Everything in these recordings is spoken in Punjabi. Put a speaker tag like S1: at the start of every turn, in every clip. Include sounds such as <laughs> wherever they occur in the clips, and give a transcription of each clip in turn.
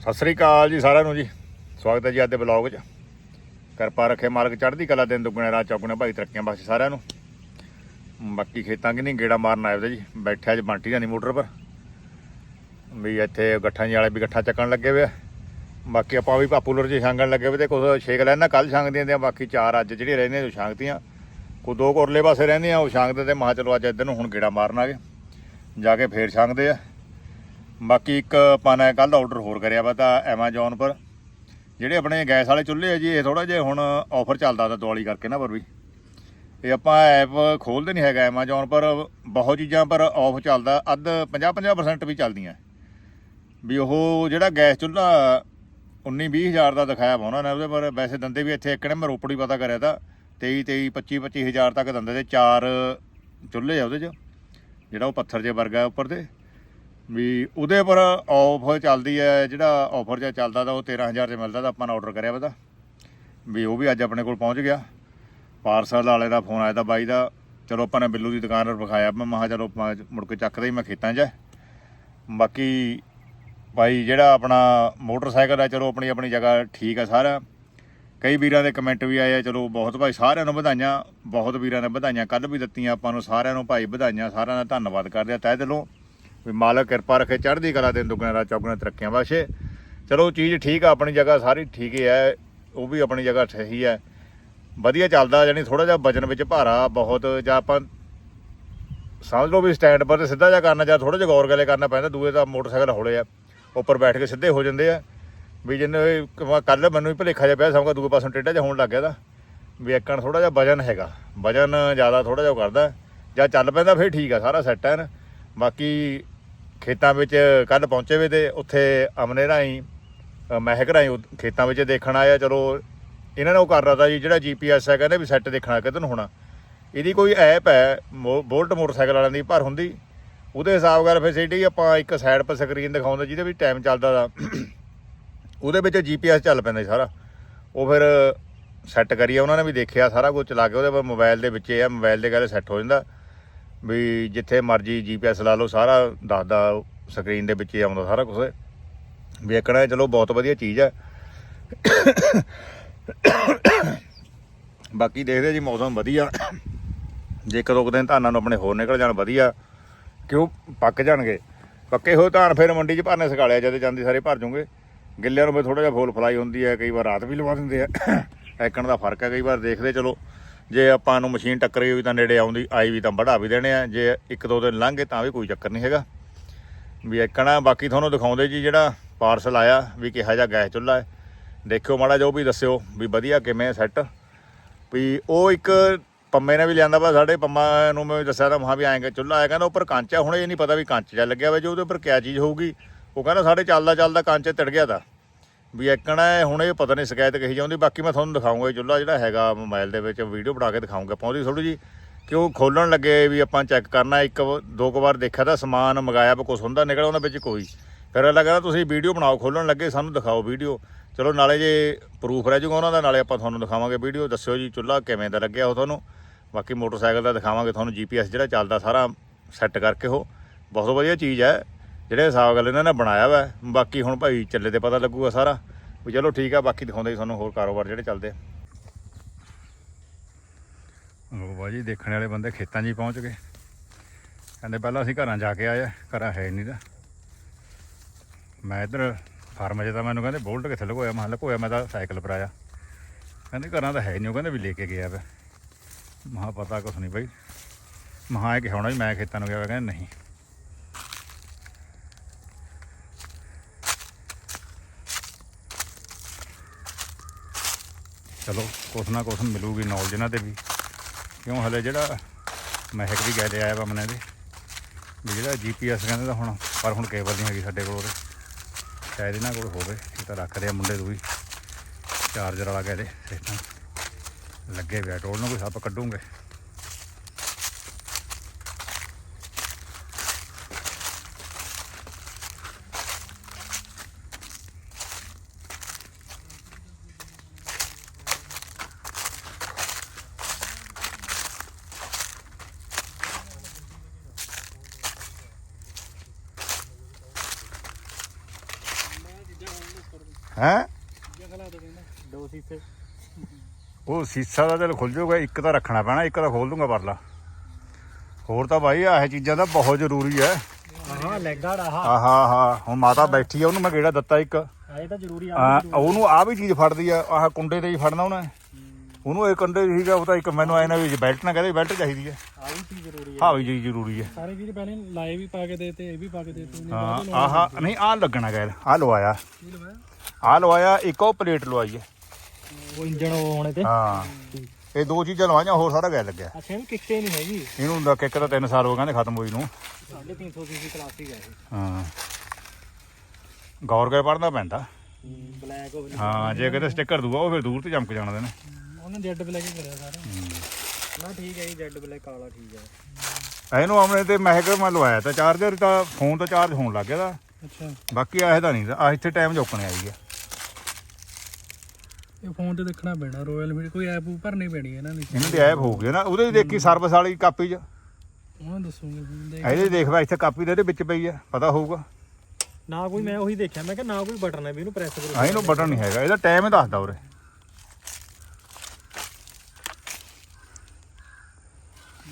S1: ਸਤਿ ਸ੍ਰੀ ਅਕਾਲ ਜੀ ਸਾਰਿਆਂ ਨੂੰ ਜੀ। ਸਵਾਗਤ ਹੈ ਜੀ ਅੱਜ ਦੇ ਬਲੌਗ 'ਚ। ਕਿਰਪਾ ਰੱਖੇ ਮਾਲਕ ਚੜ੍ਹਦੀ ਕਲਾ ਦਿਨ ਦੁੱਗਣੇ ਰਾਤ ਚੌਗਣੇ ਭਾਈ ਤਰੱਕੀਆਂ ਬਖਸ਼ੇ ਸਾਰਿਆਂ ਨੂੰ। ਬਾਕੀ ਖੇਤਾਂ ਕਿ ਨਹੀਂ ਗੇੜਾ ਮਾਰਨ ਆਏ ਜੀ। ਬੈਠਿਆ ਅੱਜ ਬੰਟੀ ਜਾਨੀ ਮੋਟਰ ਪਰ। ਵੀ ਇੱਥੇ ਗੱਠਾਂ ਜੀ ਵਾਲੇ ਵੀ ਗੱਠਾ ਚੱਕਣ ਲੱਗੇ ਵੇ ਬਾਕੀ ਆਪਾਂ ਵੀ ਪਾਪੂਲਰ ਜੀ ਛਾਂਗਣ ਲੱਗੇ ਵੇ ਤੇ ਕੁਝ ਛੇਕ ਲੈਣਾ ਕੱਲ ਛਾਂਗਦੀਆਂ ਤੇ ਬਾਕੀ ਚਾਰ ਅੱਜ ਜਿਹੜੀਆਂ ਰਹਿੰਦੀਆਂ ਉਹ ਛਾਂਗਤੀਆਂ। ਕੋ ਦੋ ਕੋਰਲੇ ਪਾਸੇ ਰਹਿੰਦੀਆਂ ਉਹ ਛਾਂਗਦੇ ਤੇ ਮਹਾ ਚਲੋ ਅੱਜ ਇੱਧਰ ਨੂੰ ਹੁਣ ਗੇੜਾ ਮਾਰਨ ਆ ਗਏ। ਜਾ ਕੇ ਫੇਰ ਛਾਂਗਦੇ ਆ। ਬਾਕੀ ਇੱਕ ਆਪਾਂ ਨੇ ਕੱਲ ਆਰਡਰ ਹੋਰ ਕਰਿਆ ਵਾ ਤਾਂ Amazon ਪਰ। ਜਿਹੜੇ ਆਪਣੇ ਗੈਸ ਵਾਲੇ ਚੁੱਲ੍ਹੇ ਆ ਜੀ, ਇਹ ਥੋੜਾ ਜਿਹਾ ਹੁਣ ਆਫਰ ਚੱਲਦਾ ਤਾਂ ਦੀਵਾਲੀ ਕਰਕੇ ਨਾ ਪਰ ਵੀ। ਇਹ ਆਪਾਂ ਐਪ ਖੋਲਦੇ ਨਹੀਂ ਹੈਗਾ Amazon ਪਰ, ਬਹੁਤ ਚੀਜ਼ਾਂ ਪਰ ਆਫ ਚੱਲਦਾ, ਅੱਧ 50-50% ਵੀ ਚੱਲਦੀਆਂ। ਵੀ ਉਹ ਜਿਹੜਾ ਗੈਸ ਚੁੱਲ੍ਹਾ 19 ਹਜ਼ਾਰ ਦਾ ਦਿਖਾਇਆ ਵਾ ਉਹਨਾਂ ਨੇ ਉਹਦੇ ਪਰ, ਵੈਸੇ ਦੰਦੇ ਵੀ ਇੱਥੇ ਇੱਕ ਨੇ ਮੈਂ ਰੋਪੜ ਹੀ ਪਤਾ ਕਰਿਆ ਤਾਂ 23 23 25 25 ਹਜ਼ਾਰ ਤੱਕ ਦੰਦੇ ਦੇ ਚਾਰ ਚੁੱਲ੍ਹੇ ਆ ਉਹਦੇ 'ਚ, ਜਿਹੜਾ ਉਹ ਪੱਥਰ ਜੇ ਵਰਗਾ ਉੱਪਰ ਤੇ ਵੀ ਉਹਦੇ ਪਰ ਆਫਰ ਚੱਲਦੀ ਹੈ, ਜਿਹੜਾ ਆਫਰ ਜਿਹਾ ਚੱਲਦਾ ਤਾਂ ਉਹ 13000 ਚ ਮਿਲਦਾ ਤਾਂ ਆਪਾਂ ਨੇ ਆਰਡਰ ਕਰਿਆ ਵਾ ਵੀ ਉਹ ਵੀ ਅੱਜ ਆਪਣੇ ਕੋਲ ਪਹੁੰਚ ਗਿਆ। ਪਾਰਸਲ ਵਾਲੇ ਦਾ ਫੋਨ ਆਇਆ ਤਾਂ ਬਾਈ ਦਾ, ਚਲੋ ਆਪਾਂ ਨੇ ਬਿੱਲੂ ਦੀ ਦੁਕਾਨ 'ਤੇ ਵਿਖਾਇਆ, ਮੈਂ ਮਹਾ ਚਲੋ ਆਪਾਂ ਮੁੜ ਕੇ ਚੱਕਦਾ ਹੀ ਮੈਂ ਖੇਤਾਂ 'ਚ ਬਾਕੀ ਭਾਈ ਜਿਹੜਾ ਆਪਣਾ ਮੋਟਰਸਾਈਕਲ ਹੈ ਚਲੋ ਆਪਣੀ ਆਪਣੀ ਜਗ੍ਹਾ ਠੀਕ ਆ ਸਾਰਾ। ਕਈ ਵੀਰਾਂ ਦੇ ਕਮੈਂਟ ਵੀ ਆਏ ਆ, ਚਲੋ ਬਹੁਤ ਭਾਈ ਸਾਰਿਆਂ ਨੂੰ ਵਧਾਈਆਂ, ਬਹੁਤ ਵੀਰਾਂ ਨੇ ਵਧਾਈਆਂ ਕੱਲ ਵੀ ਦਿੱਤੀਆਂ ਆਪਾਂ ਨੂੰ, ਸਾਰਿਆਂ ਨੂੰ ਭਾਈ ਵਧਾਈਆਂ, ਸਾਰਿਆਂ ਦਾ ਧੰਨਵਾਦ ਕਰਦੇ ਆ, ਤਹਿ ਦਿਲੋਂ। ਵੀ ਮਾਲਕ ਕਿਰਪਾ ਰੱਖੇ, ਚੜ੍ਹਦੀ ਕਲਾ ਦੇ ਦੁਗਣਾ ਰਾਤ ਚੌਗਣਾ ਤਰੱਕੀਆਂ ਬਖਸ਼ੇ ਚਲੋ ਚੀਜ਼ ਠੀਕ ਆ, ਆਪਣੀ ਜਗ੍ਹਾ ਸਾਰੀ ਠੀਕ ਹੀ ਹੈ, ਉਹ ਵੀ ਆਪਣੀ ਜਗ੍ਹਾ ਸਹੀ ਹੈ। ਵਧੀਆ ਚੱਲਦਾ ਜਾਨੀ ਥੋੜਾ ਜਿਹਾ ਵਜਨ ਵਿੱਚ ਭਾਰਾ ਬਹੁਤ, ਜਾਂ ਆਪਾਂ ਸਮਝ ਲਓ ਵੀ ਸਟੈਂਡ ਪਰ ਤੇ ਸਿੱਧਾ ਜਿਹਾ ਕਰਨਾ, ਜਾਂ ਥੋੜਾ ਜਿਹਾ ਗੌਰ ਗਲੇ ਕਰਨਾ ਪੈਂਦਾ, ਦੂਏ ਤਾਂ ਮੋਟਰਸਾਈਕਲ ਹੌਲੇ ਆ, ਉੱਪਰ ਬੈਠ ਕੇ ਸਿੱਧੇ ਹੋ ਜਾਂਦੇ ਆ। ਵੀ ਜਿੰਨੇ ਕੱਲ ਮੈਨੂੰ ਵੀ ਭਲੇਖਾ ਜਿਹਾ ਪਿਆ ਸਮਝਾ ਦੂਏ ਪਾਸੋਂ ਟੇਢਾ ਜਿਹਾ ਹੋਣ ਲੱਗ ਗਿਆ ਦਾ ਵੀ ਇੱਕਣ ਥੋੜਾ ਜਿਹਾ ਵਜਨ ਹੈਗਾ, ਵਜਨ ਜ਼ਿਆਦਾ ਥੋੜਾ ਜਿਹਾ ਉਹ ਕਰਦਾ, ਜਾਂ ਚੱਲ ਪੈਂਦਾ, ਫਿਰ ਠੀਕ ਆ, ਸਾਰਾ ਸੈੱਟ ਹੈ ਨਾ। ਬਾਕੀ ਖੇਤਾਂ ਵਿੱਚ ਕੱਲ ਪਹੁੰਚੇ ਵੇ ਤੇ ਉੱਥੇ ਅਮਨੇ ਰਾਹੀਂ ਮਹਿਕ ਰਾਹੀਂ ਖੇਤਾਂ ਵਿੱਚ ਦੇਖਣ ਆਇਆ। ਚਲੋ, ਇਹਨਾਂ ਨੇ ਉਹ ਕਰ ਰਹਾ ਜੀ, ਜਿਹੜਾ ਜੀਪੀਐਸ ਹੈ, ਕਹਿੰਦੇ ਵੀ ਸੈੱਟ ਦੇਖਣਾ ਕਿਤੇ ਨੂੰ ਹੋਣਾ। ਇਹਦੀ ਕੋਈ ਐਪ ਹੈ, ਮੋ- ਬੋਲਟ ਮੋਟਰਸਾਈਕਲ ਵਾਲਿਆਂ ਦੀ ਪਰ ਹੁੰਦੀ। ਉਹਦੇ ਹਿਸਾਬ ਨਾਲ ਫੈਸਿਲਿਟੀ ਆਪਾਂ ਇੱਕ ਸਾਈਡ 'ਤੇ ਸਕਰੀਨ ਦਿਖਾਉਂਦਾ, ਜਿਹਦੇ ਵਿੱਚ ਟਾਈਮ ਚੱਲਦਾ ਦਾ। ਉਹਦੇ ਵਿੱਚ ਜੀਪੀਐਸ ਚੱਲ ਪੈਂਦਾ ਸਾਰਾ। ਉਹ ਫਿਰ ਸੈੱਟ ਕਰੀਏ, ਉਹਨਾਂ ਨੇ ਵੀ ਦੇਖਿਆ ਸਾਰਾ ਕੁਝ ਚਲਾ ਕੇ। ਉਹਦੇ ਪਰ ਮੋਬਾਈਲ ਦੇ ਵਿੱਚ ਇਹ ਆ ਮੋਬਾਈਲ ਦੇ ਕਹਿੰਦੇ ਸੈੱਟ ਹੋ ਜਾਂਦਾ। ਵੀ ਜਿੱਥੇ ਮਰਜ਼ੀ ਜੀਪੀਐਸ ਲਾ ਲਓ, ਸਾਰਾ ਦੱਸਦਾ ਸਕਰੀਨ ਦੇ ਵਿੱਚ ਹੀ ਆਉਂਦਾ ਸਾਰਾ ਕੁਝ ਵੇਖਣਾ ਚਲੋ ਬਹੁਤ ਵਧੀਆ ਚੀਜ਼ ਹੈ। ਬਾਕੀ ਦੇਖਦੇ ਜੀ ਮੌਸਮ ਵਧੀਆ। ਜੇ ਇੱਕ ਦੋ ਕੁ ਦਿਨ ਧਾਨਾਂ ਨੂੰ ਆਪਣੇ ਹੋਰ ਨਿਕਲ ਜਾਣ, ਵਧੀਆ। ਕਿਉਂ? ਪੱਕ ਜਾਣਗੇ। ਪੱਕੇ ਹੋਏ ਧਾਨ ਫਿਰ ਮੰਡੀ 'ਚ ਭਰਨੇ ਸਕਾਲਿਆ ਜਦ ਜਾਂਦੀ ਸਾਰੇ ਭਰ ਜੂਗੇ। ਗਿੱਲਿਆਂ ਨੂੰ ਫਿਰ ਥੋੜਾ ਜਿਹਾ ਫੋਲ ਫਲਾਈ ਹੁੰਦੀ ਹੈ, ਕਈ ਵਾਰ ਰਾਤ ਵੀ ਲਵਾ ਦਿੰਦੇ ਆ। ਐਕਣ ਦਾ ਫ਼ਰਕ ਹੈ, ਕਈ ਵਾਰ ਦੇਖਦੇ ਚਲੋ। ਜੇ ਆਪਾਂ ਨੂੰ ਮਸ਼ੀਨ ਟੱਕਰੀ ਹੋਈ ਤਾਂ ਨੇੜੇ ਆਉਂਦੀ, ਆਈ ਵੀ ਤਾਂ ਵਧਾ ਵੀ ਦੇਣੇ ਆ। ਜੇ ਇੱਕ ਦੋ ਦਿਨ ਲੰਘ ਤਾਂ ਵੀ ਕੋਈ ਚੱਕਰ ਨਹੀਂ ਹੈਗਾ। ਵੀ ਐਕਣਾ ਬਾਕੀ ਤੁਹਾਨੂੰ ਦਿਖਾਉਂਦੇ ਜੀ ਜਿਹੜਾ ਪਾਰਸਲ ਆਇਆ, ਵੀ ਕਿਹਾ ਜਿਹਾ ਗੈਸ ਚੁੱਲ੍ਹਾ ਹੈ। ਦੇਖਿਓ ਮਾੜਾ ਜੋ ਵੀ ਦੱਸਿਓ ਵੀ ਵਧੀਆ ਕਿਵੇਂ ਸੈੱਟ ਵੀ ਉਹ ਇੱਕ ਪੰਮੇ ਨੇ ਵੀ ਲਿਆਂਦਾ ਵਾ, ਸਾਡੇ ਪੰਮਾ ਨੂੰ ਮੈਂ ਦੱਸਿਆ ਤਾਂ ਮਹਾ ਵੀ ਆਏਗਾ ਚੁੱਲ੍ਹਾ ਆਇਆ ਕਹਿੰਦਾ ਉੱਪਰ ਕੰਚ ਆ, ਹੁਣ ਇਹ ਨਹੀਂ ਪਤਾ ਵੀ ਕੰਚ ਚੱਲ ਲੱਗਿਆ ਵਾ, ਜੋ ਉਹਦੇ ਉੱਪਰ ਕਿਆ ਚੀਜ਼ ਹੋਊਗੀ। ਉਹ ਕਹਿੰਦਾ ਸਾਡੇ ਚੱਲਦਾ ਚੱਲਦਾ ਕੰਚ ਤੜ ਗਿਆ ਤਾਂ। ਵੀ ਐਕਣਾ ਹੁਣ ਇਹ ਪਤਾ ਨਹੀਂ ਸ਼ਿਕਾਇਤ ਕਹੀ ਜਾਂਦੀ, ਬਾਕੀ ਮੈਂ ਤੁਹਾਨੂੰ ਦਿਖਾਉਂਗਾ ਇਹ ਚੁੱਲ੍ਹਾ ਜਿਹੜਾ ਹੈਗਾ ਮੋਬਾਈਲ ਦੇ ਵਿੱਚ, ਵੀਡੀਓ ਬਣਾ ਕੇ ਦਿਖਾਉਂਗਾ ਪਹੁੰਚਦੀ ਥੋੜੀ ਜੀ ਕਿ ਉਹ ਖੋਲਣ ਲੱਗੇ ਵੀ ਆਪਾਂ ਚੈੱਕ ਕਰਨਾ, ਇੱਕ ਦੋ ਕੁ ਵਾਰ ਦੇਖਿਆ ਤਾਂ ਸਮਾਨ ਮੰਗਾਇਆ ਪਰ ਕੁਛ ਹੁੰਦਾ, ਨਿਕਲਿਆ ਉਹਨਾਂ ਵਿੱਚ ਕੋਈ। ਫਿਰ ਅਗਲਾ ਕਹਿੰਦਾ, ਤੁਸੀਂ ਵੀਡੀਓ ਬਣਾਓ, ਖੋਲਣ ਲੱਗੇ, ਸਾਨੂੰ ਦਿਖਾਓ ਵੀਡੀਓ। ਚਲੋ ਨਾਲੇ ਜੇ ਪ੍ਰੂਫ ਰਹਿ ਜੂਗਾ ਉਹਨਾਂ ਦਾ, ਨਾਲੇ ਆਪਾਂ ਤੁਹਾਨੂੰ ਦਿਖਾਵਾਂਗੇ ਵੀਡੀਓ। ਦੱਸਿਓ ਜੀ ਚੁੱਲ੍ਹਾ ਕਿਵੇਂ ਦਾ ਲੱਗਿਆ ਉਹ ਤੁਹਾਨੂੰ। ਬਾਕੀ ਮੋਟਰਸਾਈਕਲ ਦਾ ਦਿਖਾਵਾਂਗੇ ਤੁਹਾਨੂੰ ਜੀਪੀਐਸ ਜਿਹੜਾ ਚੱਲਦਾ ਸਾਰਾ ਸੈੱਟ ਕਰਕੇ ਉਹ। ਬਹੁਤ ਵਧੀਆ ਚੀਜ਼ ਹੈ। ਜਿਹੜੇ ਹਿਸਾਬ ਗੱਲ ਇਹਨਾਂ ਨੇ ਬਣਾਇਆ ਵਾ ਬਾਕੀ ਹੁਣ ਭਾਈ ਚੱਲੇ ਤੇ ਪਤਾ ਲੱਗੂਗਾ ਸਾਰਾ। ਵੀ ਚਲੋ ਠੀਕ ਆ ਬਾਕੀ ਦਿਖਾਉਂਦੇ ਜੀ ਤੁਹਾਨੂੰ ਹੋਰ ਕਾਰੋਬਾਰ ਜਿਹੜੇ ਚੱਲਦੇ ਆ। ਉਹ ਬਾਜੀ ਦੇਖਣ ਵਾਲੇ ਬੰਦੇ ਖੇਤਾਂ 'ਚ ਹੀ ਪਹੁੰਚ ਗਏ। ਕਹਿੰਦੇ ਪਹਿਲਾਂ ਅਸੀਂ ਘਰਾਂ ਜਾ ਕੇ ਆਏ ਆ, ਘਰਾਂ ਹੈ ਨਹੀਂ ਦਾ ਮੈਂ ਇੱਧਰ ਫਾਰਮ 'ਚ ਤਾਂ ਮੈਨੂੰ ਕਹਿੰਦੇ ਬੋਲਟ ਕਿੱਥੇ ਲਗੋਇਆ ਮੈਂ ਕਿਹਾ ਲਗੋਇਆ ਮੈਂ ਤਾਂ ਸਾਈਕਲ ਪਰ ਆਇਆ। ਕਹਿੰਦੇ ਘਰਾਂ ਤਾਂ ਹੈ ਨਹੀਂ ਉਹ ਕਹਿੰਦੇ ਵੀ ਲੈ ਕੇ ਗਿਆ ਵਾ। ਮਹਾ ਪਤਾ ਕੁਛ ਨਹੀਂ ਬਈ। ਮਹਾ ਇਹ ਕਿਹਾ ਹੋਣਾ ਵੀ ਮੈਂ ਖੇਤਾਂ ਨੂੰ ਗਿਆ ਵਾ ਕਹਿੰਦੇ ਨਹੀਂ। ਚਲੋ ਕੁਛ ਨਾ ਕੁਛ ਮਿਲੂਗੀ ਨੌਲੇਜ ਇਹਨਾਂ ਤੇ ਵੀ। ਕਿਉਂ ਹਲੇ ਜਿਹੜਾ ਮਹਿਕ ਵੀ ਗਏ ਆਇਆ ਵਾ ਮਨੇ ਦੇ ਵੀ ਜਿਹੜਾ ਜੀਪੀਐਸ ਕਹਿੰਦੇ ਤਾਂ ਹੁਣ, ਪਰ ਹੁਣ ਕੇਬਲ ਨਹੀਂ ਹੈਗੀ ਸਾਡੇ ਕੋਲ ਉਹਦੇ। ਸ਼ਾਇਦ ਇਹਨਾਂ ਕੋਲ ਹੋਵੇ, ਇਹ ਤਾਂ ਰੱਖਦੇ ਆ ਮੁੰਡੇ ਤੋਂ ਵੀ ਚਾਰਜਰ ਵਾਲਾ ਕਹਿੰਦੇ ਸਿਸਟਮ। ਲੱਗੇ ਹੋਇਆ ਟੋਲ ਨੂੰ ਕੋਈ ਸੱਪ ਕੱਢੂਗੇ।
S2: ਸੀਸਾ
S1: ਦਾ ਚੱਲ ਖੁੱਲ ਜਾਊਗਾ ਇੱਕ ਤਾਂ ਰੱਖਣਾ ਪੈਣਾ ਇੱਕ ਤਾਂ ਖੋਲ ਦੂੰਗਾ ਪਰਲਾ। ਹੋਰ ਤਾਂ ਬਾਈ ਆਹ ਚੀਜ਼ਾਂ ਤਾਂ ਬਹੁਤ ਜ਼ਰੂਰੀ ਹੈ
S2: ਹਾਂ ਆਹ।
S1: ਆਹਾ ਆਹਾ ਹੁਣ ਮਾਤਾ ਬੈਠੀ ਆ ਉਹਨੂੰ ਮੈਂ ਕਿਹੜਾ ਦਿੱਤਾ ਇੱਕ?
S2: ਇਹ ਤਾਂ ਜ਼ਰੂਰੀ ਆ
S1: ਆ ਉਹਨੂੰ ਆ। ਵੀ ਚੀਜ਼ ਫੜਦੀ ਆ ਆਹ ਕੁੰਡੇ ਤੇ ਹੀ ਫੜਨਾ ਉਹਨੇ। ਉਹਨੂੰ ਇਹ ਕੰਡੇ ਸੀਗਾ ਉਹ ਤਾਂ ਇੱਕ ਮੈਨੂੰ ਆਇਆ ਨਾ ਵੀ ਬੈਲਟ ਨਾ ਕਹਦੇ ਬੈਲਟ ਚਾਹੀਦੀ ਹੈ
S2: ਆ ਵੀ ਚੀਜ਼ ਜ਼ਰੂਰੀ ਆ।
S1: ਹਾਂ ਵੀ ਜੀ ਜ਼ਰੂਰੀ ਹੈ
S2: ਸਾਰੇ ਵੀਰ ਪਹਿਲੇ ਲਾਏ ਵੀ ਪਾ ਕੇ ਦੇਤੇ ਇਹ ਵੀ ਪਾ ਕੇ ਦੇਤੇ ਉਹਨੇ
S1: ਹਾਂ ਆਹ ਨਹੀਂ ਆ ਲੱਗਣਾ ਗੈਰ ਆ ਲਵਾਇਆ।
S2: ਕੀ ਲਵਾਇਆ?
S1: ਆ ਲਵਾਇਆ ਇੱਕ ਉਹ ਪਲੇਟ ਲਵਾਈ ਹੈ
S2: ਉਹ ਇੰਜਣ ਉਹ ਹੋਣੇ ਤੇ।
S1: ਹਾਂ। ਇਹ ਦੋ ਚੀਜ਼ਾਂ ਲਵਾਈਆਂ ਹੋਰ ਸਾਰਾ ਗੈਰ ਲੱਗਿਆ।
S2: ਅੱਛਾ ਇਹਨੂੰ ਕਿੱਕੇ ਨਹੀਂ ਹੈਗੀ?
S1: ਇਹਨੂੰ ਦਾ ਕਿੱਕ ਤਾਂ 3 ਸਾਲ ਹੋ ਗਏ ਨੇ ਖਤਮ ਹੋਈ ਨੂੰ।
S2: 350 ਸੀਸੀ ਕਲਾਸਿਕ ਹੈ ਇਹ।
S1: ਹਾਂ। ਗੌਰ ਕੇ ਪੜਨਾ ਪੈਂਦਾ।
S2: ਬਲੈਕ ਉਹ
S1: ਹਾਂ ਜੇ ਕਿਤੇ ਸਟicker ਦੂਗਾ ਉਹ ਫਿਰ ਦੂਰ ਤੇ ਚਮਕ ਜਾਣਾ ਨੇ।
S2: ਉਹਨੇ ਜੈਡ ਬਲੈਕ ਹੀ ਕਰਿਆ ਸਾਰਾ। ਨਾ ਠੀਕ ਹੈ ਜੀ ਜੈਡ ਬਲੈਕ ਕਾਲਾ ਠੀਕ ਹੈ।
S1: ਇਹਨੂੰ ਆਪਣੇ ਤੇ ਮਹਿਕ ਮੈਂ ਲਵਾਇਆ ਤਾਂ ਚਾਰਜਰ ਤਾਂ ਫੋਨ ਤਾਂ ਚਾਰਜ ਹੋਣ ਲੱਗ ਗਿਆ ਦਾ
S2: ਅੱਛਾ।
S1: ਬਾਕੀ ਆਹ ਤਾਂ ਨਹੀਂ ਆ ਇੱਥੇ ਟਾਈਮ ਚੁੱਕਣੇ ਆਈ
S2: ਇਹ ਫੋਨ ਤੇ ਦੇਖਣਾ ਪੈਣਾ ਰੋਇਲ ਫੀਡ ਕੋਈ ਐਪ ਭਰਨੀ ਪੈਣੀ ਹੈ ਇਹਨਾਂ ਦੀ।
S1: ਇਹਨਾਂ ਦੀ ਐਪ ਹੋ ਗਈ ਨਾ ਉਹਦੇ 'ਚ ਦੇਖੀ ਸਰਵਿਸ ਵਾਲੀ ਕਾਪੀ 'ਚ।
S2: ਉਹਨਾਂ ਦੱਸੂਗੇ ਫੋਨ ਦੇ
S1: ਇਹਦੇ ਦੇਖ ਵਾ ਇੱਥੇ ਕਾਪੀ ਦੇ ਇਹਦੇ ਵਿੱਚ ਪਈ ਆ ਪਤਾ ਹੋਊਗਾ।
S2: ਨਾ ਕੋਈ ਮੈਂ ਉਹੀ ਦੇਖਿਆ ਮੈਂ ਕਿ ਨਾ ਕੋਈ ਬਟਨ ਹੈ ਵੀ ਇਹਨੂੰ ਪ੍ਰੈਸ ਕਰੋ।
S1: ਹਾਂ ਇਹਨੂੰ ਬਟਨ ਨਹੀਂ ਹੈਗਾ ਇਹਦਾ ਟਾਈਮ ਹੀ ਦੱਸਦਾ ਉਰੇ।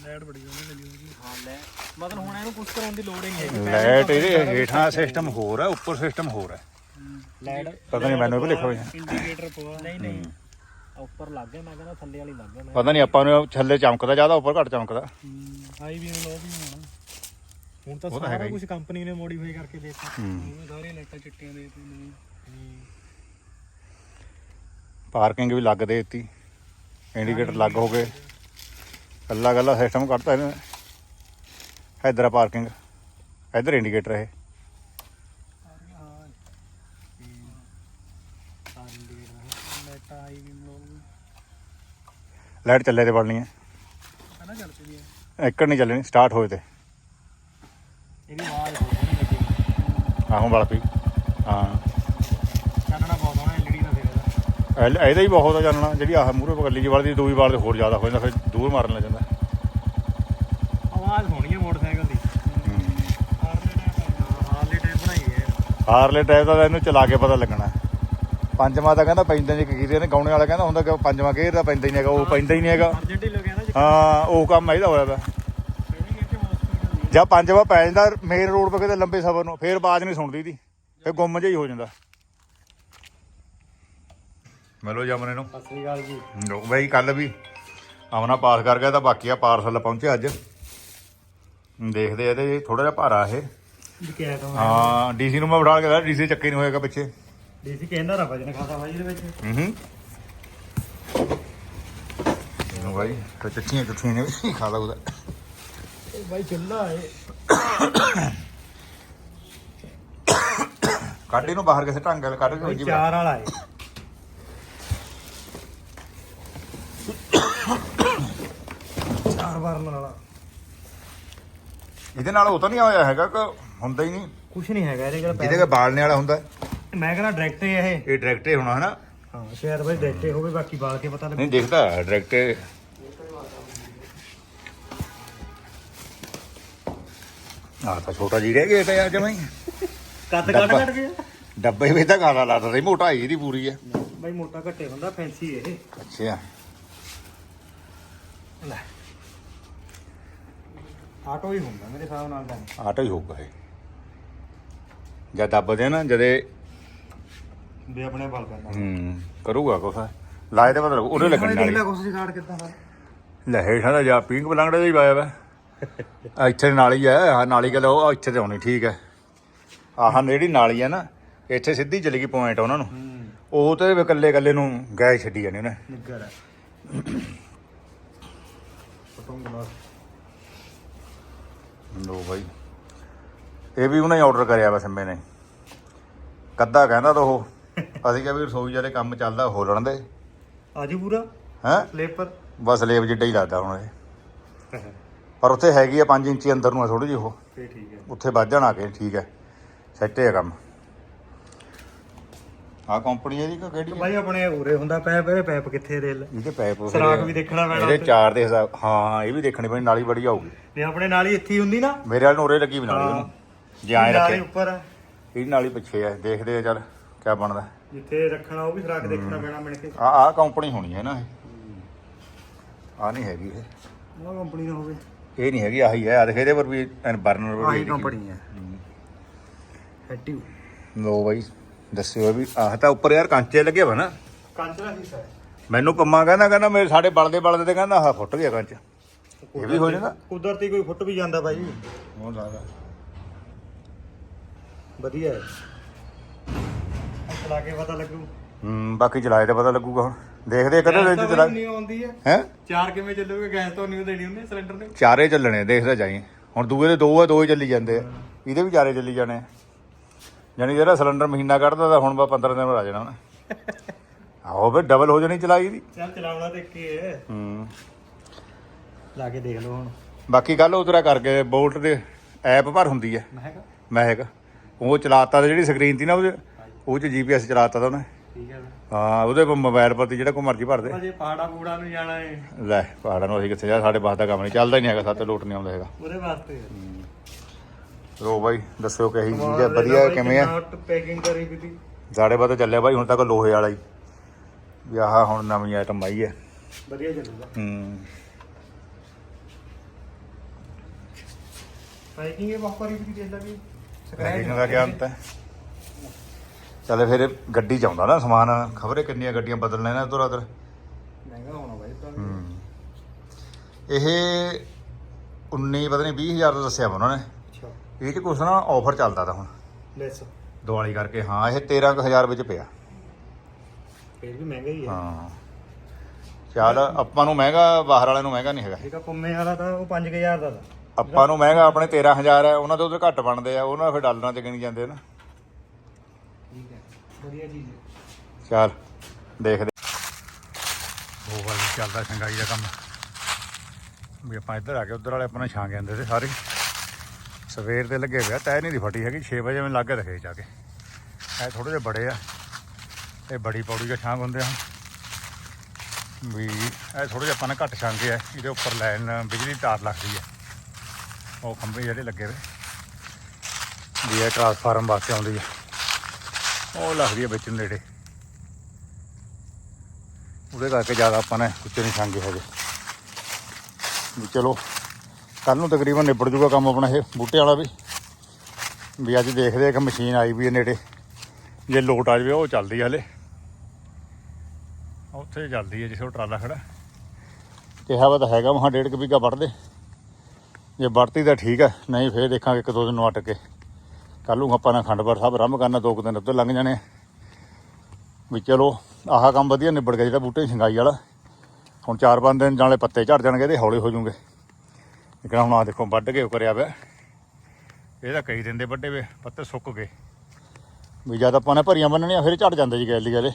S2: ਲਾਈਟ ਬੜੀ ਉਹਨੇ ਮਿਲੀ ਹੋਈ ਹਾਂ ਲੈ। ਮਤਲਬ ਹੁਣ ਇਹਨੂੰ ਕੁਝ ਕਰਾਉਣ ਦੀ ਲੋੜ ਹੀ ਨਹੀਂ ਹੈਗੀ
S1: ਲਾਈਟ ਇਹਦੇ ਹੇਠਾਂ ਸਿਸਟਮ ਹੋਰ ਹੈ ਉੱਪਰ ਸਿਸਟਮ ਹੋਰ ਹੈ। ਪਤਾ ਨਹੀਂ ਮੈਨੂੰ ਵੀ ਲਿਖੋ ਹੋਇਆ।
S2: ਇੰਡੀਕੇਟਰ ਪਵਾ। ਨਹੀਂ ਨਹੀਂ। ਉੱਪਰ ਲੱਗ ਗਿਆ ਮੈਂ ਕਹਿੰਦਾ ਥੱਲੇ ਵਾਲੀ ਲੱਗ ਗਿਆ ਮੈਂ
S1: ਪਤਾ ਨਹੀਂ ਆਪਾਂ ਨੂੰ ਥੱਲੇ ਚਮਕਦਾ ਜ਼ਿਆਦਾ ਉੱਪਰ ਘੱਟ ਚਮਕਦਾ।
S2: ਹਾਈ ਵੀ ਲੋ ਵੀ ਹੋਣਾ। ਹੁਣ ਤਾਂ
S1: ਉਹ ਤਾਂ ਹੈਗਾ
S2: ਸਾਰਾ
S1: ਹੀ।
S2: ਕੁਝ ਕੰਪਨੀ ਨੇ ਮੋਡੀਫਾਈ ਕਰਕੇ ਦੇਤਾ
S1: ਹੂੰ।
S2: ਸਾਰੇ ਲਾਈਟਾਂ ਚਿੱਟੀਆਂ ਦੇ ਦਿੱਤੀਆਂ ਨੇ।
S1: ਪਾਰਕਿੰਗ ਵੀ ਲੱਗ ਦੇ ਦਿੱਤੀ। ਇੰਡੀਕੇਟਰ ਲੱਗ ਹੋ ਗਏ। ਕੱਲਾ ਕੱਲਾ ਸਿਸਟਮ ਕੱਢਤਾ ਇਹਨੇ। ਇਧਰ ਆ ਪਾਰਕਿੰਗ ਇਧਰ ਇੰਡੀਕੇਟਰ ਇਹ
S2: ਲਾਈਟਾਂ ਹਾਈ ਵੀ ਲੋ
S1: ਲਾਈਟ ਚੱਲੇ ਤੇ ਬਣਨੀ ਹੈ।
S2: ਹਨਾ ਚੱਲ ਪਈ ਹੈ।
S1: ਇੱਕੜ ਨਹੀਂ ਚੱਲਣੀ ਸਟਾਰਟ ਹੋਏ ਤੇ।
S2: ਇਹਦੀ ਆਵਾਜ਼
S1: ਆਹੋਂ ਵਲ ਪਈ। ਹਾਂ।
S2: ਚਾਨਣਾ ਬਹੁਤ ਸੋਹਣਾ ਐਲਈਡੀ ਦਾ ਫਿਰ ਇਹਦਾ।
S1: ਇਹ- ਇਹਦਾ ਹੀ ਬਹੁਤ ਆ ਜਾਣਨਾ ਜਿਹੜੀ ਆਹ ਮੂਹਰੇ ਪਕੱਲੀ ਜੀ ਵਾਲੀ ਦੂਈ ਵਾਲ ਤੇ ਹੋਰ ਜ਼ਿਆਦਾ ਹੋ ਜਾਂਦਾ ਫਿਰ ਦੂਰ ਮਾਰਨ ਲੱਗ ਜਾਂਦਾ।
S2: ਆਵਾਜ਼ ਹੋਣੀ ਹੈ ਮੋਟਰਸਾਈਕਲ ਦੀ। ਹਾਰਲੇ ਟਾਈਪ ਹਾਰਲੇ ਟਾਈਪ ਬਣਾਈ ਹੈ।
S1: ਹਾਰਲੇ ਟਾਈਪ ਦਾ ਇਹਨੂੰ ਚਲਾ ਕੇ ਪਤਾ ਲੱਗਣਾ। ਪੰਜਵਾਂ ਤਾਂ ਕਹਿੰਦਾ ਪੈਂਦਾ ਨਹੀਂ ਕਿਹਦੇ ਨੇ ਗਾਉਣੇ ਵਾਲਾ ਕਹਿੰਦਾ ਹੁੰਦਾ ਕਿ ਪੰਜਵਾਂ ਗੇਅਰ ਦਾ ਪੈਂਦਾ ਹੀ ਨਹੀਂ ਹੈਗਾ ਉਹ ਪੈਂਦਾ ਹੀ ਨਹੀਂ ਹੈਗਾ।
S2: ਹੀ
S1: ਉਹ ਕੰਮ ਇਹਦਾ ਹੋਇਆ ਵਾ ਜਾਂ ਪੰਜਵਾਂ ਪੈ ਜਾਂਦਾ ਮੇਨ ਰੋਡ 'ਤੇ ਕਿਤੇ ਲੰਬੇ ਸਫ਼ਰ ਨੂੰ ਫੇਰ ਆਵਾਜ਼ ਨਹੀਂ ਸੁਣਦੀ ਦੀ ਫੇਰ ਗੁੰਮ ਜਿਹਾ ਹੀ ਹੋ ਜਾਂਦਾ। ਮਿਲੋ ਜਮਨੇ ਨੂੰ
S2: ਸਤਿ ਸ੍ਰੀ ਅਕਾਲ ਜੀ।
S1: ਲੋਕ ਬਈ ਕੱਲ ਵੀ ਆਮਨਾ ਪਾਸ ਕਰ ਗਿਆ ਤਾਂ ਬਾਕੀ ਆ ਪਾਰਸਲ ਪਹੁੰਚਿਆ ਅੱਜ। ਦੇਖਦੇ ਆ ਇਹਦੇ ਥੋੜਾ ਜਿਹਾ ਭਾਰਾ ਇਹ।
S2: ਤਾਂ
S1: ਹਾਂ ਡੀਸੀ ਨੂੰ ਮੈਂ ਬਿਠਾ ਕੇ ਡੀਸੀ ਚੱਕੇ ਨਹੀਂ ਹੋਏਗਾ ਪਿੱਛੇ।
S2: ਡੀਸੀ ਕਹਿੰਦਾ ਰਾ ਵਜਨ ਖਾਤਾ ਭਾਈ ਇਹਦੇ ਵਿੱਚ।
S1: ਹੂੰ ਹੂੰ। ਇਹਨੂੰ ਬਾਈ ਤੇ ਚੱਠੀਆਂ ਚੱਠੀਆਂ ਨੇ ਵੀ ਖਾ ਲਾ ਉਹਦਾ।
S2: ਇਹ ਬਾਈ ਚੱਲਾ ਏ
S1: ਕੱਢ ਇਹਨੂੰ ਬਾਹਰ ਕਿਸੇ ਢੰਗ ਨਾਲ ਕੱਢ ਕੇ ਜੀ
S2: ਚਾਰ ਵਾਲਾ ਏ ਚਾਰ ਵਾਰਨ ਵਾਲਾ।
S1: ਇਹਦੇ ਨਾਲ ਉਹ ਤਾਂ ਨਹੀਂ ਹੋਇਆ ਹੈਗਾ ਕਿ ਹੁੰਦਾ ਹੀ ਨਹੀਂ।
S2: ਕੁਛ ਨਹੀਂ ਹੈਗਾ ਇਹਦੇ ਕੋਲ
S1: ਜਿਹਦੇ ਕੇ ਬਾਲਣੇ ਵਾਲਾ ਹੁੰਦਾ।
S2: ਮੈਂ ਕਹਿੰਦਾ ਡਾਇਰੈਕਟ ਇਹ।
S1: ਇਹ ਡਾਇਰੈਕਟ ਹੀ ਹੋਣਾ ਹਨਾ?
S2: ਹਾਂ ਸ਼ਾਇਦ ਬਾਈ ਡਾਇਰੈਕਟ ਹੀ ਹੋਵੇ ਬਾਕੀ ਬਾਲ ਕੇ ਪਤਾ ਲੱਗੇ।
S1: ਨਹੀਂ ਦਿਖਦਾ ਡਾਇਰੈਕਟ ਆ ਤਾਂ ਛੋਟਾ ਜੀ ਰਹਿ ਗਿਆ ਤਾਂ ਯਾਰ ਜਮਾਈ
S2: ਕੱਦ
S1: ਕੱਟ
S2: ਕੱਟ ਗਿਆ।
S1: ਡੱਬੇ ਵਿੱਚ ਤਾਂ ਗਾਲਾ ਲਾਤਾ ਸੀ ਮੋਟਾਈ ਇਹਦੀ ਪੂਰੀ ਹੈ
S2: ਬਾਈ ਮੋਟਾ ਘੱਟੇ ਹੁੰਦਾ ਫੈਂਸੀ ਇਹ।
S1: ਅੱਛਾ।
S2: ਲੈ। ਆਟੋ ਹੀ ਹੁੰਦਾ ਮੇਰੇ ਹਿਸਾਬ ਨਾਲ ਤਾਂ।
S1: ਆਟੋ ਹੀ ਹੋਊਗਾ ਇਹ। ਜਦ ਦੱਬਦੇ ਨਾ ਜਦੇ
S2: ਵੀ ਆਪਣੇ ਬਲ ਕਰਨਾ।
S1: ਹੂੰ ਕਰੂਗਾ ਕੁਛ। ਲਾਏ ਤੇ ਪਤਾ ਲੱਗੂ ਉਹਦੇ ਲੱਗਣ
S2: ਦੇਖ ਲੈ
S1: ਨਾਲ
S2: ਕੁਛ ਰਿਕਾਰਡ ਕਿੱਦਾਂ ਦਾ।
S1: ਲੈ ਹੇਠਾਂ ਦਾ ਜਾ ਪਿੰਕ ਬਲੰਗੜੇ ਦਾ ਹੀ ਪਾਇਆ ਵਾ। ਆ ਇੱਥੇ ਨਾਲੀ ਹੈ ਆ ਨਾਲੀ ਗੱਲ ਉਹ ਇੱਥੇ ਤੇ ਆਉਣੀ ਠੀਕ ਹੈ ਆਹ ਜਿਹੜੀ ਨਾਲੀ ਹੈ ਨਾ ਇੱਥੇ ਸਿੱਧੀ ਚਲੀ ਗਈ ਪੁਆਇੰਟ ਉਹਨਾਂ ਨੂੰ। ਉਹ ਤੇ ਇਕੱਲੇ ਇਕੱਲੇ ਨੂੰ ਗੈਸ ਛੱਡੀ ਜਾਣੀ ਉਹਨੇ।
S2: ਨਿੱਗਰ ਹੈ
S1: ਲੋ ਬਾਈ। ਇਹ ਵੀ ਉਹਨੇ ਆਰਡਰ ਕਰਿਆ ਵਾ ਸਿੰਮੇ ਨੇ। ਕੱਦਾ ਕਹਿੰਦਾ ਤਾਂ ਉਹ। ਅਸੀਂ ਕਿਹਾ ਵੀ ਰਸੋਈ ਜਿਹੜੇ ਕੰਮ ਚੱਲਦਾ ਹੋਲਣ ਦੇ।
S2: ਆਜੂ ਪੂਰਾ?
S1: ਹੈ?
S2: ਸਲੇਪਰ
S1: ਬਸ ਲੇਬ ਜਿੱਡਾ ਹੀ ਲੱਗਦਾ ਹੁਣ ਇਹ। ਪਰ ਉੱਥੇ ਹੈਗੀ ਆ 5 ਇੰਚੀ ਅੰਦਰ ਨੂੰ ਆ ਥੋੜੀ ਜਿਹੀ ਉਹ।
S2: ਫੇ ਠੀਕ ਹੈ।
S1: ਉੱਥੇ ਵੱਜ ਜਾਣਾ ਕੇ ਠੀਕ ਹੈ। ਸੈੱਟ ਹੈ ਕੰਮ। ਆ ਕੰਪਨੀ ਇਹਦੀ ਕਿ ਕਿਹੜੀ ਹੈ
S2: ਬਾਈ ਆਪਣੇ ਉਰੇ ਹੁੰਦਾ ਪੈਪ ਇਹਦੇ ਪੈਪ ਕਿੱਥੇ ਰੇਲ
S1: ਇਹਦੇ ਪੈਪ ਫਿਰ-
S2: ਸਰਾਖ ਵੀ ਦੇਖਣਾ ਪੈਣਾ
S1: ਇਹਦੇ। ਚਾਰ ਦੇ ਹਿਸਾਬ ਹਾਂ ਇਹ ਵੀ ਦੇਖਣੀ ਪੈਣੀ ਨਾਲੀ ਬੜੀ ਆਊਗੀ।
S2: ਨੇ ਆਪਣੇ ਨਾਲ ਹੀ ਇੱਥੇ ਹੀ ਹੁੰਦੀ ਨਾ?
S1: ਮੇਰੇ ਵਾਲ ਨੂੰ ਉਰੇ ਲੱਗੀ ਵੀ ਨਾਲੀ ਉਹਨੂੰ। ਜੇ
S2: ਨਾਲ ਹੀ
S1: ਰੱਖੇ।
S2: ਉੱਪਰ। ਆ।
S1: ਇਹਦੀ ਨਾਲੀ ਪਿੱਛੇ ਆ ਦੇਖਦੇ ਆ ਚੱਲ। ਕਿਆ ਬਣਦਾ?
S2: ਜਿੱਥੇ ਰੱਖਣਾ ਉਹ ਵੀ ਸਰਾਖ ਦੇਖਣਾ ਪੈਣਾ ਮਿਣ ਕੇ।
S1: ਆ ਆ ਕੰਪਨੀ ਹੋਣੀ ਹੈ ਨਾ ਇਹ। ਆ ਨਹੀਂ ਹੈਗੀ ਇਹ।
S2: ਉਹ ਕੰਪਨੀ ਨਾ ਹੋਵੇ।
S1: ਇਹ ਨਹੀਂ ਹੈਗੀ ਆਹੀ ਹੈ। ਆ ਦੇਖ ਇਹਦੇ ਪਰ ਵੀ ਬਰਨਰ ਪਰ
S2: ਆਹੀ
S1: ਵੀ
S2: ਕੰਪਨੀ ਹੈ। ਹੈਟਿਵ
S1: ਲੋ ਬਾਈ ਦੱਸਿਓ ਵੀ ਆਹ ਤਾਂ ਉੱਪਰ ਯਾਰ ਕਾਂਚੇ ਲੱਗੇ ਵਾ ਨਾ।
S2: ਕੰਚ ਦਾ ਹਿੱਸਾ ਹੈ।
S1: ਮੈਨੂੰ ਪੰਮਾ ਕਹਿੰਦਾ ਕਹਿੰਦਾ ਮੇਰੇ ਸਾਡੇ ਬਲਦੇ ਬਲਦੇ ਤੇ ਕਹਿੰਦਾ ਆਹ ਫੁੱਟ ਗਿਆ ਕੰਚ। ਇਹ ਵੀ ਹੋ ਜਾਂਦਾ
S2: ਕੁਦਰਤੀ ਕੋਈ ਫੁੱਟ ਵੀ ਜਾਂਦਾ ਬਾਈ।
S1: ਹੋ ਸਕਦਾ
S2: ਵਧੀਆ ਹੈ। ਚਲਾ ਕੇ ਪਤਾ ਲੱਗੂ।
S1: ਹੂੰ ਬਾਕੀ ਚਲਾਏ ਤੇ ਪਤਾ ਲੱਗੂਗਾ ਹੁਣ। ਦੇਖਦੇ ਕਦੇ ਦੇ
S2: ਤਾਂ
S1: ਚਲਾ
S2: ਨਹੀਂ ਆਉਂਦੀ ਹੈ
S1: ਹੈ?
S2: ਚਾਰ ਕਿਵੇਂ ਚੱਲੂਗੇ? ਗੈਸ ਤੋਂ ਨਹੀਂ ਦੇਣੀ ਉਹਨੇ ਸਿਲੰਡਰ ਨੇ।
S1: ਚਾਰੇ ਚੱਲਣੇ ਦੇਖਦਾ ਜਾਈ। ਹੁਣ ਦੂਏ ਦੇ ਦੋ ਆ ਦੋ ਹੀ ਚੱਲੀ ਜਾਂਦੇ ਆ। ਇਹਦੇ ਵੀ ਚਾਰੇ ਚੱਲੀ ਜਾਣੇ। ਯਾਨੀ ਜਿਹੜਾ ਸਿਲੰਡਰ ਮਹੀਨਾ ਕੱਢਦਾ ਤਾਂ ਹੁਣ ਬਾ 15 ਦਿਨ ਆ ਜਾਣਾ ਉਹਨੇ। <laughs> ਆਹੋ ਫਿਰ ਡਬਲ ਹੋ ਜਾਣੀ ਚਲਾਈ ਦੀ।
S2: ਚੱਲ ਚਲਾਉਣਾ ਤੇ ਕੀ ਹੈ
S1: ਹੂੰ।
S2: ਲਾ ਕੇ ਦੇਖ ਲਓ ਹੁਣ।
S1: ਬਾਕੀ ਕੱਲ ਉਤਰਾ ਕਰਕੇ ਬੋਲਟ ਦੇ ਐਪ ਭਰ ਹੁੰਦੀ ਹੈ
S2: ਮੈਂ ਕਿਹਾ
S1: ਮਹਿਕ। ਉਹ ਚਲਾਤਾ ਤੇ ਜਿਹੜੀ ਸਕਰੀਨ ਸੀ ਨਾ ਉਹਦੇ ਉਹ ਚ ਜੀਪੀਐਸ ਚਲਾਤਾ ਤਾ ਉਹਨੇ।
S2: ਠੀਕ ਹੈ
S1: ਹਾਂ ਉਹਦੇ ਪਰ ਮੋਬਾਈਲ ਪਰ ਤੇ ਜਿਹੜਾ ਕੋਈ ਮਰਜ਼ੀ ਭਰ ਦੇ।
S2: ਅਜੇ ਪਹਾੜਾ ਪੂੜਾ ਨੂੰ ਜਾਣਾ ਹੈ
S1: ਲੈ ਪਹਾੜਾਂ ਨੂੰ ਅਸੀਂ ਕਿੱਥੇ ਜਾ ਸਾਡੇ ਪਾਸ ਦਾ ਕੰਮ ਨਹੀਂ ਚੱਲਦਾ ਹੀ ਨਹੀਂ ਹੈਗਾ ਸਾਤੇ ਲੋਟ ਨਹੀਂ ਆਉਂਦਾ ਹੈਗਾ।
S2: ਉਹਦੇ ਵਾਸਤੇ
S1: ਲੋ ਬਾਈ ਦੱਸਿਓ ਕਿਹੀ ਚੀਜ਼ ਹੈ ਵਧੀਆ ਕਿਵੇਂ ਹੈ
S2: ਨਾਟ ਪੈਕਿੰਗ ਕਰੀ ਵੀ ਤੀ।
S1: ਸਾਡੇ ਬਾਤ ਚੱਲਿਆ ਬਾਈ ਹੁਣ ਤੱਕ ਲੋਹੇ ਵਾਲਾ ਹੀ। ਵੀ ਆਹ ਹੁਣ ਨਵੀਂ ਆਈਟਮ ਆਈ ਹੈ
S2: ਵਧੀਆ ਚੱਲੂਗਾ।
S1: ਹੂੰ।
S2: ਪੈਕਿੰਗ ਇਹ ਵਾਪਰੀ ਵੀ ਦੇਖ ਲਾ ਵੀ।
S1: ਪੈਕਿੰਗ ਦਾ ਕੀ ਅੰਤ ਹੈ ਚੱਲ ਫਿਰ ਗੱਡੀ ਚ ਆਉਂਦਾ ਨਾ ਸਮਾਨ ਖਬਰੇ ਕਿੰਨੀਆਂ ਗੱਡੀਆਂ ਬਦਲਣੇ ਨੇ ਤੁਰ ਅਦਰ
S2: ਮਹਿੰਗਾ ਹੋਣਾ ਬਾਈ ਤਾਂ
S1: ਇਹ 19 ਪਤਾ ਨਹੀਂ 20000 ਦਾ ਦੱਸਿਆ ਵਾ ਉਹਨਾਂ ਨੇ।
S2: ਅੱਛਾ।
S1: ਇਹ ਚ ਕੁਛ ਨਾ ਆਫਰ ਚੱਲਦਾ ਤਾਂ ਹੁਣ।
S2: ਲੈਸ
S1: ਦੀਵਾਲੀ ਕਰਕੇ ਹਾਂ ਇਹ 13000 ਵਿੱਚ ਪਿਆ।
S2: ਫਿਰ ਵੀ ਮਹਿੰਗਾ ਹੀ ਹੈ
S1: ਹਾਂ। ਚੱਲ ਆਪਾਂ ਨੂੰ ਮਹਿੰਗਾ ਬਾਹਰ ਵਾਲਿਆਂ ਨੂੰ ਮਹਿੰਗਾ ਨਹੀਂ ਹੈਗਾ।
S2: ਜਿਹੜਾ ਪੰਮੇ ਵਾਲਾ ਤਾਂ ਉਹ 5000 ਦਾ ਤਾਂ।
S1: ਆਪਾਂ ਨੂੰ ਮਹਿੰਗਾ ਆਪਣੇ 13000 ਹੈ ਉਹਨਾਂ ਦੇ ਉਹਦੇ ਘੱਟ ਬਣਦੇ ਆ ਉਹਨਾਂ ਫਿਰ ਡਾਲਰਾਂ ਚ ਗਿਣੀ ਜਾਂਦੇ ਆ ਨਾ।
S2: ਠੀਕ ਵਧੀਆ ਚੀਜ਼ ਹੈ।
S1: ਚੱਲ ਦੇਖਦੇ। ਉਹ ਵਾਲੀ ਚੱਲਦਾ ਸ਼ੰਗਾਈ ਦਾ ਕੰਮ। ਵੀ ਆਪਾਂ ਇੱਧਰ ਆ ਕੇ ਉੱਧਰ ਵਾਲੇ ਆਪਣਾ ਛਾਂ ਜਾਂਦੇ ਤੇ ਸਾਰੇ। ਸਵੇਰ ਦੇ ਲੱਗੇ ਹੋਇਆ ਤੈ ਨਹੀਂ ਦੀ ਫਟੀ ਹੈਗੀ 6 ਵਜੇ ਮੈਂ ਲੱਗੇ ਰਖੇ ਜਾ ਕੇ। ਇਹ ਥੋੜੇ ਜਿਹੇ ਬੜੇ ਆ ਇਹ ਬੜੀ ਪੌੜੀ ਦਾ ਛਾਂ ਹੁੰਦੇ ਆ ਵੀ ਇਹ ਥੋੜੇ ਜਿਹੇ ਆਪਾਂ ਨੇ ਘੱਟ ਛਾਂਗੇ ਆ ਇਹਦੇ ਉੱਪਰ ਲਾਈਨ ਬਿਜਲੀ ਤਾਰ ਲੱਗਦੀ ਆ। ਉਹ ਖੰਭੇ ਜਿਹੜੇ ਲੱਗੇ ਵੇ ਵੀ ਇਹ ਟਰਾਂਸਫਾਰਮ ਵਾਸਤੇ ਆਉਂਦੀ ਆ। ਉਹ ਲੱਗਦੀ ਹੈ ਵਿੱਚ ਨੇੜੇ। ਉਹਦੇ ਕਰਕੇ ਜ਼ਿਆਦਾ ਆਪਾਂ ਨੇ ਉੱਚੇ ਨਹੀਂ ਛਾਂਗੇ ਹੈਗੇ। ਵੀ ਚਲੋ ਕੱਲ ਨੂੰ ਤਕਰੀਬਨ ਨਿਬੜ ਜੂਗਾ ਕੰਮ ਆਪਣਾ ਇਹ ਬੂਟੇ ਵਾਲਾ ਵੀ। ਵੀ ਅੱਜ ਦੇਖਦੇ ਆ ਕਿ ਮਸ਼ੀਨ ਆਈ ਵੀ ਹੈ ਨੇੜੇ। ਜੇ ਲੋਟ ਆ ਜਾਵੇ, ਉਹ ਚੱਲਦੀ ਆ ਹਲੇ। ਉੱਥੇ ਚੱਲਦੀ ਹੈ ਜਿੱਥੇ ਉਹ ਟਰਾਲਾ ਖੜਾ। ਕਿਹਾ ਵਾ ਤਾਂ ਹੈਗਾ, ਮਹਾ ਡੇਢ ਕੁ ਵੀਗਾ ਵੱਢਦੇ ਜੇ ਵੜਤੀ ਤਾਂ ਠੀਕ ਹੈ ਨਹੀਂ ਫੇਰ ਦੇਖਾਂਗੇ ਇੱਕ ਦੋ ਦਿਨ ਨੂੰ ਅਟ ਕੇ। ਕੱਲ ਨੂੰ ਆਪਾਂ ਨੇ ਖੰਡਪੁਰ ਸਾਹਿਬ ਆਰੰਭ ਕਰਨਾ, ਦੋ ਕੁ ਦਿਨ ਉੱਧਰ ਲੰਘ ਜਾਣੇ। ਵੀ ਚਲੋ, ਆਹ ਕੰਮ ਵਧੀਆ ਨਿਬੜ ਗਿਆ, ਜਿਹੜਾ ਬੂਟੇ ਦੀ ਵਾਲਾ। ਹੁਣ ਚਾਰ ਪੰਜ ਦਿਨ ਨਾਲੇ ਪੱਤੇ ਝੜ ਜਾਣਗੇ ਤੇ ਹੌਲੇ ਹੋ ਜੂਗੇ ਲੇਕਿਨ ਹੁਣ ਆ ਦੇਖੋ, ਵੱਢ ਕੇ ਉਹ ਕਰਿਆ ਪਿਆ। ਇਹਦਾ ਕਈ ਦਿਨ ਦੇ ਵੱਡੇ ਵੇ, ਪੱਤੇ ਸੁੱਕ ਗਏ। ਵੀ ਜਦ ਆਪਾਂ ਨੇ ਭਰੀਆਂ ਬੰਨਣੀਆਂ ਫਿਰ ਝੜ ਜਾਂਦੇ ਜੀ ਗੈਲੀ ਵਾਲੇ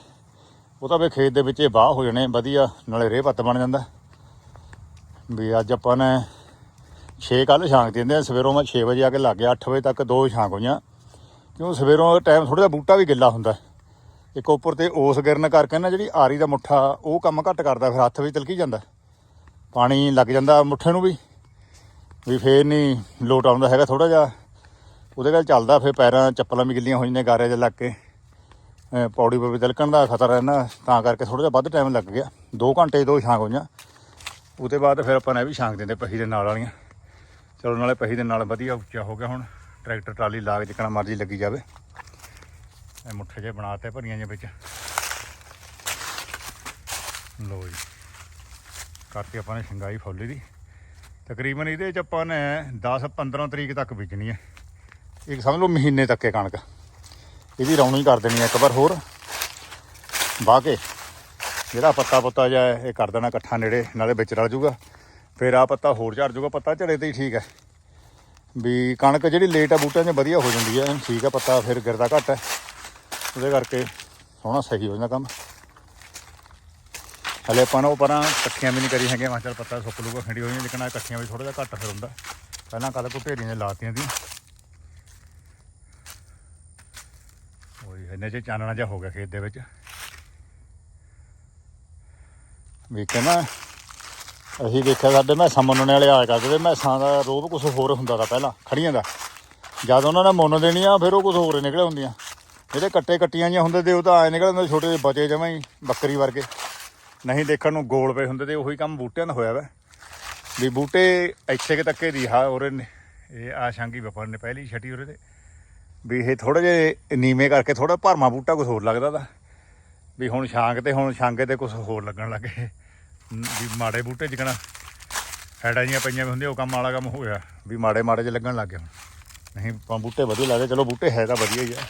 S1: ਉਹ ਤਾਂ ਵੇ ਖੇਤ ਦੇ ਵਿੱਚ ਇਹ ਬਾਹ ਹੋ ਜਾਣੇ, ਵਧੀਆ, ਨਾਲੇ ਰੇਹ ਪੱਤ ਬਣ ਜਾਂਦਾ। ਵੀ ਅੱਜ ਆਪਾਂ ਨੇ 6 ਕੱਲ ਛਾਂਗ ਦਿੰਦੇ ਆ, ਸਵੇਰੋਂ ਮੈਂ 6 ਵਜੇ ਆ ਕੇ ਲੱਗ ਗਿਆ 8 ਵਜੇ ਤੱਕ ਦੋ ਛਾਂਗ ਹੋਈਆਂ। ਕਿਉਂ ਸਵੇਰੋਂ ਟਾਈਮ ਥੋੜਾ ਜਿਹਾ ਬੂਟਾ ਵੀ ਗਿੱਲਾ ਹੁੰਦਾ। ਇੱਕ ਉੱਪਰ ਤੇ ਓਸ ਗਿਰਨ ਕਰਕੇ ਨਾ ਜਿਹੜੀ ਆਰੀ ਦਾ ਮੁੱਠਾ, ਉਹ ਕੰਮ ਘੱਟ ਕਰਦਾ, ਫਿਰ ਹੱਥ ਵੀ ਤਿਲਕੀ ਜਾਂਦਾ। ਪਾਣੀ ਲੱਗ ਜਾਂਦਾ ਮੁੱਠੇ ਨੂੰ ਵੀ ਵੀ ਫੇਰ ਨਹੀਂ ਲੋਟ ਆਉਂਦਾ ਹੈਗਾ ਥੋੜਾ ਜਿਹਾ। ਉਹਦੇ ਨਾਲ ਚੱਲਦਾ, ਫਿਰ ਪੈਰਾਂ ਚੱਪਲਾਂ ਵੀ ਗਿੱਲੀਆਂ ਹੋ ਜਾਂਦੀਆਂ ਗਾਰੇ 'ਚ ਲੱਗ। ਕੇ ਅਹ ਪੌੜੀ 'ਤੇ ਤਿਲਕਣ ਦਾ ਖਤਰਾ ਰਹਿੰਦਾ, ਤਾਂ ਕਰਕੇ ਥੋੜਾ ਜਿਹਾ ਵੱਧ ਟਾਈਮ ਲੱਗ ਗਿਆ। 2 ਘੰਟੇ ਦੋ ਛਾਂਗ ਹੋਈਆਂ। ਉਹਦੇ ਬਾਅਦ ਫਿਰ ਆਪਾਂ ਨੇ ਵੀ ਛਾਂਗ ਦਿੰਦੇ ਪਹੀ ਦੇ ਨਾਲ ਵਾਲੀਆਂ। ਚਲੋ ਨਾਲੇ ਪਹੀ ਦੇ ਨਾਲ ਵਧੀਆ ਉੱਚਾ ਹੋ ਗਿਆ ਹੁਣ। ਟਰੈਕਟਰ, ਟਰਾਲੀ ਲਾ ਕੇ ਜਿੱਕਣਾ ਮਰਜ਼ੀ ਲੱਗੀ ਜਾਵੇ। ਇਹ ਮੁੱਠੇ ਜੇ ਬਣਾਤੇ ਭਰੀਆਂ ਜੇ ਵਿੱਚ। ਲੋ ਜੀ। ਕਰਤੀ ਆਪਾਂ ਨੇ ਸ਼ਿੰਗਾਈ ਫੁੱਲੀ ਦੀ ਤਕਰੀਬਨ ਇਹਦੇ ਚ ਆਪਾਂ ਨੇ 10 15 ਤਰੀਕ ਤੱਕ ਵਿਕਣੀ ਹੈ। ਇੱਕ ਸਮਝ ਲਓ ਮਹੀਨੇ ਤੱਕ ਹੈ ਕਣਕ। ਇਹਦੀ ਰੌਣੀ ਕਰ ਦੇਣੀ ਹੈ ਇੱਕ ਵਾਰ ਹੋਰ। ਵਾਹ ਕੇ। ਜਿਹੜਾ ਪੱਤਾ ਪੁੱਤਾ ਜਿਹਾ ਇਹ ਕਰ ਦੇਣਾ ਇਕੱਠਾ ਨੇੜੇ, ਨਾਲੇ ਵਿੱਚ ਰਲ ਜੂਗਾ। ਫਿਰ ਆ ਪੱਤਾ ਹੋਰ ਝੜ ਜੂਗਾ, ਪੱਤਾ ਝੜੇ ਤੇ ਹੀ ਠੀਕ ਹੈ। ਵੀ ਕਣਕ ਜਿਹੜੀ ਲੇਟ ਆ, ਬੂਟਿਆਂ 'ਚ ਵਧੀਆ ਹੋ ਜਾਂਦੀ ਹੈ, ਠੀਕ ਹੈ ਪੱਤਾ ਫਿਰ ਗਿਰਦਾ ਘੱਟ ਹੈ। ਉਹਦੇ ਕਰਕੇ ਸੋਹਣਾ ਸਹੀ ਹੋ ਜਾਂਦਾ ਕੰਮ। ਹਲੇ ਆਪਾਂ ਨੂੰ ਉਹ ਪਰਾਂ ਇਕੱਠੀਆਂ ਵੀ ਨਹੀਂ ਕਰੀ ਹੈਗੇ ਮੈਂ ਕਿਹਾ ਚੱਲ ਪੱਤਾ ਸੁੱਕ ਲੂਗਾ ਖੰਡੀ ਹੋਈਆਂ ਲੇਕਿਨ ਆ ਇਕੱਠੀਆਂ ਵੀ ਥੋੜਾ ਜਿਹਾ ਘੱਟ ਫਿਰ ਹੁੰਦਾ। ਪਹਿਲਾਂ ਕੱਲ ਕੋ ਢੇਰੀਆਂ ਨੇ ਲਾਤੀਆਂ ਸੀ। ਉਹੀ ਇਹਨੇ ਚ ਚਾਨਣਾ ਜਿਹਾ ਹੋ ਗਿਆ ਖੇਤ ਦੇ ਵਿੱਚ। ਵੀ ਕਹਿੰਦਾ ਅਸੀਂ ਦੇਖਿਆ ਸਾਡੇ ਮੈਸਾਂ ਮੰਨਣੇ ਵਾਲੇ ਆਇਆ ਕਰਦੇ ਤੇ ਮੈਸਾਂ ਦਾ ਰੋਬ ਕੁਝ ਹੋਰ ਹੁੰਦਾ ਤਾਂ ਪਹਿਲਾਂ ਖੜੀਆਂ ਦਾ। ਜਦ ਉਹਨਾਂ ਨੇ ਮੁੰਨ ਦੇਣੀਆਂ, ਫਿਰ ਉਹ ਕੁਝ ਹੋਰ ਹੀ ਹੁੰਦੀਆਂ। ਜਿਹੜੇ ਕੱਟੇ ਕੱਟੀਆਂ ਜੀਆਂ ਹੁੰਦੇ ਤੇ ਉਹ ਤਾਂ ਐ ਹੁੰਦੇ ਛੋਟੇ ਜਿਹੇ ਬਚੇ ਜਮਾਂ ਹੀ, ਬੱਕਰੀ ਵਰਗੇ। ਨਹੀਂ ਦੇਖਣ ਨੂੰ ਗੋਲ ਪਏ ਹੁੰਦੇ ਤੇ ਉਹੀ ਕੰਮ ਬੂਟਿਆਂ ਦਾ ਹੋਇਆ ਵਾ। ਵੀ ਬੂਟੇ ਇੱਥੇ ਕਿ ਤੱਕੇ ਦੀ ਹਾ ਉਰੇ ਨੇ। ਇਹ ਆ ਸ਼ਾਂਗੀ ਵਪਾਰ ਨੇ ਪਹਿਲੀ ਛਟੀ ਉਰੇ ਤੇ। ਵੀ ਇਹ ਥੋੜੇ ਜਿਹੇ ਨੀਵੇਂ ਕਰਕੇ ਥੋੜਾ ਭਰਮਾ ਬੂਟਾ ਕੁਝ ਹੋਰ ਲੱਗਦਾ ਦਾ ਵੀ ਹੁਣ ਸ਼ਾਂਗ ਤੇ ਹੁਣ ਛਾਂਗੇ ਤੇ ਕੁਝ ਹੋਰ ਲੱਗਣ ਲੱਗੇ ਵੀ ਮਾੜੇ ਬੂਟੇ ਜਿਕਣਾ ਹੈਡਾਂ ਜੀਆਂ ਪਈਆਂ ਵੀ ਹੁੰਦੀਆਂ, ਉਹ ਕੰਮ ਵਾਲਾ ਕੰਮ ਹੋਇਆ ਵੀ ਮਾੜੇ ਮਾੜੇ ਜਿਹੇ ਲੱਗਣ ਲੱਗ ਗਏ ਹੁਣ। ਨਹੀਂ, ਆਪਾਂ ਬੂਟੇ ਵਧੀਆ ਲੱਗਦੇ, ਚਲੋ ਬੂਟੇ ਹੈ ਤਾਂ ਵਧੀਆ ਹੀ ਆ।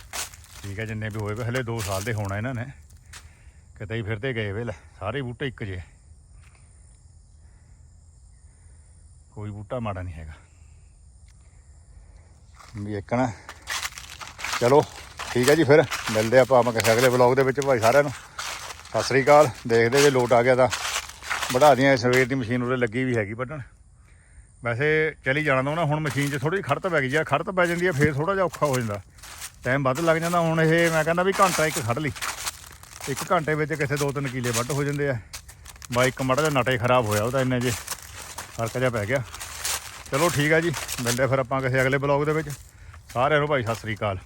S1: ਠੀਕ ਹੈ ਜਿੰਨੇ ਵੀ ਹੋਏ ਵੇ, ਹਲੇ 2 ਸਾਲ ਦੇ ਹੋਣਾ ਇਹਨਾਂ ਨੇ। ਕਿਤੇ ਹੀ ਫਿਰਦੇ ਗਏ ਵੇ, ਲੈ, ਸਾਰੇ ਬੂਟੇ ਇੱਕ ਜਿਹੇ। ਕੋਈ ਬੂਟਾ ਮਾੜਾ ਨਹੀਂ ਹੈਗਾ। ਵੀ ਇੱਕ ਨਾ ਚਲੋ, ਠੀਕ ਹੈ ਜੀ ਫਿਰ। ਮਿਲਦੇ ਆਪਾਂ ਮੈਂ ਕਿਸੇ ਅਗਲੇ ਵਲੌਗ ਦੇ ਵਿੱਚ, ਭਾਈ ਸਾਰਿਆਂ ਨੂੰ। ਸਤਿ ਸ੍ਰੀ ਅਕਾਲ। ਦੇਖਦੇ ਜੇ ਲੋਟ ਆ ਗਿਆ ਤਾਂ। ਵਧਾ ਦਿਆਂ ਸਵੇਰ ਦੀ ਮਸ਼ੀਨ ਉਰੇ ਲੱਗੀ ਵੀ ਹੈਗੀ ਵੱਢਣ। ਵੈਸੇ ਚਲੀ ਜਾਣਾ ਤਾਂ ਨਾ ਹੁਣ ਮਸ਼ੀਨ 'ਚ ਥੋੜੀ ਜਿਹੀ ਖੜਤ ਪੈ ਗਈ ਆ ਖੜਤ ਪੈ ਜਾਂਦੀ ਹੈ ਫੇਰ ਥੋੜਾ ਜਿਹਾ ਔਖਾ ਹੋ ਜਾਂਦਾ। ਟਾਈਮ ਵੱਧ ਲੱਗ ਜਾਂਦਾ, ਹੁਣ ਇਹ ਮੈਂ ਕਹਿੰਦਾ ਵੀ ਘੰਟਾ ਇੱਕ ਖੜ ਲਈ। ਇੱਕ ਘੰਟੇ ਵਿੱਚ ਕਿਸੇ ਦੋ ਤਿੰਨ ਕੀਲੇ ਵੱਢ ਹੋ ਜਾਂਦੇ ਆ। ਬਾਈਕ ਮਾੜਾ ਜਿਹਾ ਨਟੇ ਖਰਾਬ ਹੋਇਆ ਉਹਦਾ ਇੰਨੇ ਜੇ, ਫ਼ਰਕ ਜਿਹਾ ਪੈ ਗਿਆ। ਚਲੋ ਠੀਕ ਆ ਜੀ, ਮਿਲਦੇ ਫਿਰ ਆਪਾਂ ਕਿਸੇ ਅਗਲੇ ਬਲੌਗ ਦੇ ਵਿੱਚ। ਸਾਰਿਆਂ ਨੂੰ ਭਾਈ ਸਤਿ ਸ੍ਰੀ ਅਕਾਲ।